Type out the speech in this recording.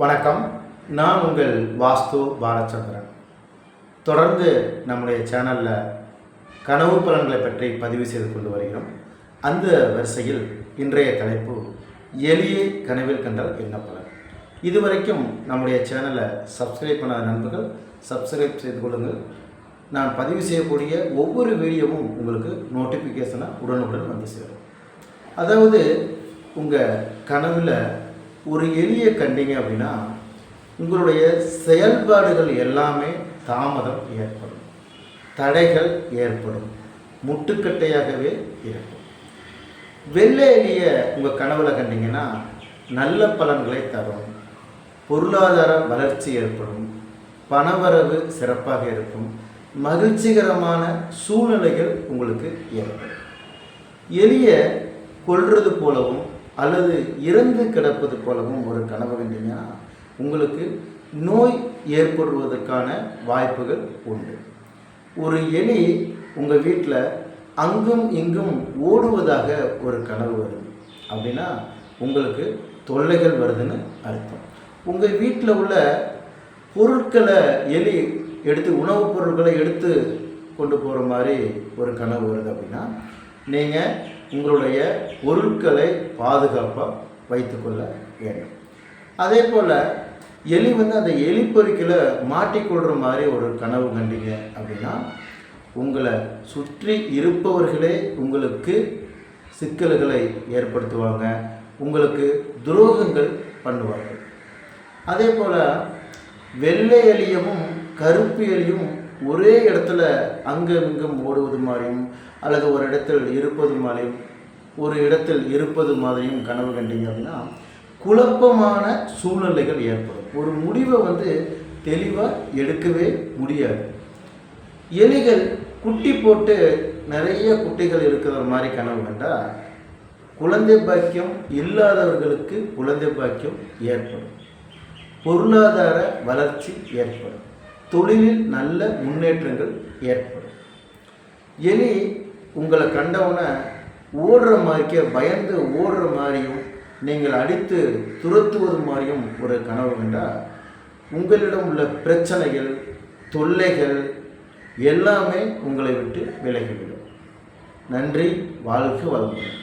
வணக்கம். நான் உங்கள் வாஸ்து பாலச்சந்திரன். தொடர்ந்து நம்முடைய சேனலில் கனவு பலன்களை பற்றி பதிவு செய்து கொண்டு வருகிறோம். அந்த வரிசையில் இன்றைய தலைப்பு எளிய கனவில் கண்டால் என்ன பலன்? இதுவரைக்கும் நம்முடைய சேனலை சப்ஸ்கிரைப் பண்ணாத நண்பர்கள் சப்ஸ்கிரைப் செய்து கொள்ளுங்கள். நான் பதிவு செய்யக்கூடிய ஒவ்வொரு வீடியோவும் உங்களுக்கு நோட்டிஃபிகேஷனாக உடனுக்குடன் வந்து சேரும். அதாவது உங்கள் கனவில் ஒரு எளிய கண்டிங்க அப்படின்னா உங்களுடைய செயல்பாடுகள் எல்லாமே தாமதம் ஏற்படும். தடைகள் ஏற்படும். முட்டுக்கட்டையாகவே இருக்கும். வெள்ளை எலியை உங்கள் கனவில் கண்டிங்கன்னா நல்ல பலன்களை தரும். பொருளாதார வளர்ச்சி ஏற்படும். பணவரவு சிறப்பாக இருக்கும். மகிழ்ச்சிகரமான சூழ்நிலைகள் உங்களுக்கு ஏற்படும். எளிய கொள்வது போலவும் அல்லது இறந்து கிடப்பது போலவும் ஒரு கனவு கண்டீங்கன்னா உங்களுக்கு நோய் ஏற்படுவதற்கான வாய்ப்புகள் உண்டு. ஒரு எலி உங்கள் வீட்டில் அங்கும் இங்கும் ஓடுவதாக ஒரு கனவு வருது. அப்படின்னா உங்களுக்கு தொல்லைகள் வருதுன்னு அர்த்தம். உங்கள் வீட்டில் உள்ள பொருட்களை எலி எடுத்து உணவுப் பொருட்களை எடுத்து கொண்டு போகிற மாதிரி ஒரு கனவு வருது அப்படின்னா நீங்கள் உங்களுடைய பொருட்களை பாதுகாப்பாக வைத்துக்கொள்ள வேண்டும். அதே போல் எலி வந்து அந்த எலி மாட்டிக்கொள்கிற மாதிரி ஒரு கனவு கண்டீங்க அப்படின்னா உங்களை சுற்றி இருப்பவர்களே உங்களுக்கு சிக்கல்களை ஏற்படுத்துவாங்க உங்களுக்கு துரோகங்கள் பண்ணுவார்கள். அதே போல் வெள்ளை எலியமும் கருப்பு எலியும் ஒரே இடத்துல அங்கும் இங்கும் ஓடுவது மாதிரியும் அல்லது ஒரு இடத்தில் இருப்பது மாதிரியும் ஒரு இடத்தில் இருப்பது மாதிரியும் கனவு கண்டீங்க அப்படின்னா குழப்பமான சூழ்நிலைகள் ஏற்படும். ஒரு முடிவை வந்து தெளிவாக எடுக்கவே முடியாது. எலிகள் குட்டி போட்டு நிறைய குட்டிகள் இருக்கிற மாதிரி கனவு கண்டால் குழந்தை பாக்கியம் இல்லாதவர்களுக்கு குழந்தை பாக்கியம் ஏற்படும். பொருளாதார வளர்ச்சி ஏற்படும். தொழிலில் நல்ல முன்னேற்றங்கள் ஏற்படும். எலி உங்களை கண்டவுடனே ஓடுற மாதிரிக்கே பயந்து ஓடுற மாதிரியும் நீங்கள் அடித்து துரத்துவது மாதிரியும் ஒரு கனவு கண்டால் உங்களிடம் உள்ள பிரச்சனைகள் தொல்லைகள் எல்லாமே உங்களை விட்டு விலகிவிடும். நன்றி வாழ்க வளமுடன்.